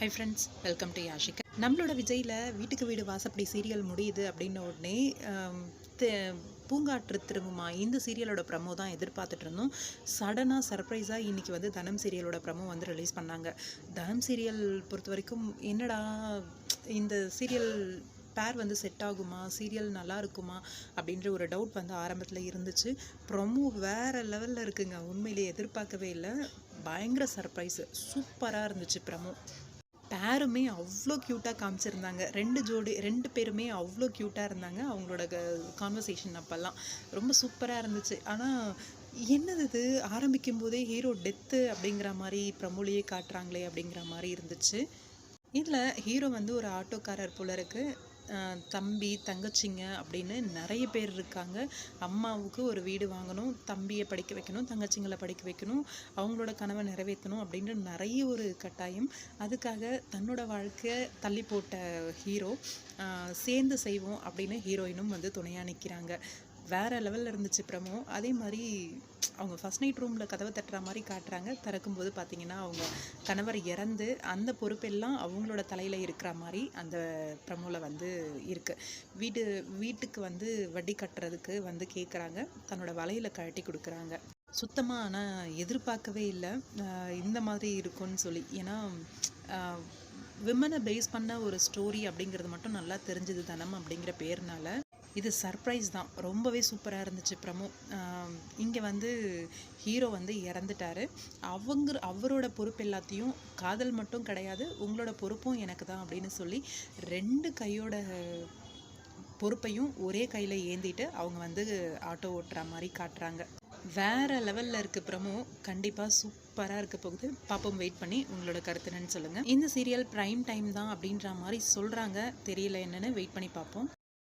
Hi friends welcome to Yashika நம்மளோட விஜயில் வீட்டுக்கு வீடு வாசப்படி சீரியல் முடியுது அப்படின்ன உடனே பூங்காற்று திரும்புமா? இந்த சீரியலோட ப்ரமோ தான் எதிர்பார்த்துட்டு இருந்தோம். சடனாக சர்ப்ரைஸாக இன்றைக்கி வந்து தனம் சீரியலோட ப்ரமோ வந்து ரிலீஸ் பண்ணாங்க. தனம் சீரியல் பொறுத்த வரைக்கும் என்னடா இந்த சீரியல் பேர் வந்து செட் ஆகுமா? சீரியல் நல்லா இருக்குமா? அப்படின்ற ஒரு டவுட் வந்து ஆரம்பத்தில் இருந்துச்சு. ப்ரொமோ வேறு லெவலில் இருக்குங்க. உண்மையிலேயே எதிர்பார்க்கவே இல்லை. பயங்கர சர்ப்ரைஸு சூப்பராக இருந்துச்சு ப்ரமோ பேருமே அவ்வளோ க்யூட்டாக காமிச்சிருந்தாங்க. ரெண்டு ஜோடி ரெண்டு பேருமே அவ்வளோ க்யூட்டாக இருந்தாங்க அவங்களோட கான்வர்சேஷன் அப்போல்லாம். ரொம்ப சூப்பராக இருந்துச்சு. ஆனால் என்னது இது? ஆரம்பிக்கும் போதே ஹீரோ டெத்து அப்படிங்கிற மாதிரி பிரமொழியே காட்டுறாங்களே அப்படிங்கிற மாதிரி இருந்துச்சு. இதில் ஹீரோ வந்து ஒரு ஆட்டோக்காரர் போல இருக்குது தம்பி தங்கச்சிங்க அப்படின்னு நிறைய பேர் இருக்காங்க. அம்மாவுக்கு ஒரு வீடு வாங்கணும் தம்பியை படிக்க வைக்கணும் தங்கச்சிங்களை படிக்க வைக்கணும் அவங்களோட கனவை நிறைவேற்றணும் அப்படின்ற நிறைய ஒரு கட்டாயம். அதுக்காக தன்னோட வாழ்க்கையை தள்ளி போட்ட ஹீரோ சேர்ந்து செய்வோம் அப்படின்னு ஹீரோயினும் வந்து துணையாக நிற்கிறாங்க வேறு லெவலில் இருந்துச்சு ப்ரமோ. அதே மாதிரி அவங்க ஃபஸ்ட் நைட் ரூமில் கதவை தட்டுற மாதிரி காட்டுறாங்க. திறக்கும்போது பார்த்தீங்கன்னா அவங்க கணவர் இறந்து அந்த பொறுப்பெல்லாம் அவங்களோட தலையில் இருக்கிற மாதிரி அந்த பிரமோவில் வந்து இருக்குது வீடு வீட்டுக்கு வந்து வட்டி கட்டுறதுக்கு வந்து கேட்குறாங்க தன்னோட வலையில் கழட்டி கொடுக்குறாங்க. சுத்தமாக ஆனால் எதிர்பார்க்கவே இல்லை. இந்த மாதிரி இருக்கும்னு சொல்லி. ஏன்னா விமனை பேஸ் பண்ண ஒரு ஸ்டோரி அப்படிங்கிறது மட்டும் நல்லா தெரிஞ்சது தனம் அப்படிங்கிற பேர்னால. இது சர்ப்ரைஸ் தான். ரொம்பவே சூப்பராக இருந்துச்சு ப்ரமோ. இங்கே வந்து ஹீரோ வந்து இறந்துட்டாரு. அவங்க அவரோட பொறுப்பு எல்லாத்தையும் காதல் மட்டும் கிடையாது உங்களோட பொறுப்பும் எனக்கு தான் அப்படின்னு சொல்லி ரெண்டு கையோட பொறுப்பையும் ஒரே கையில் ஏந்திட்டு அவங்க வந்து ஆட்டோ ஓட்டுற மாதிரி காட்டுறாங்க. வேற லெவலில் இருக்க ப்ரமோ. கண்டிப்பாக சூப்பராக இருக்க போகுது. பாப்போம் வெயிட் பண்ணி உங்களோட கருத்துனன்னு சொல்லுங்கள் இந்த சீரியல் ப்ரைம் டைம் தான் அப்படின்ற மாதிரி சொல்கிறாங்க தெரியல என்னென்னு வெயிட் பண்ணி பார்ப்போம்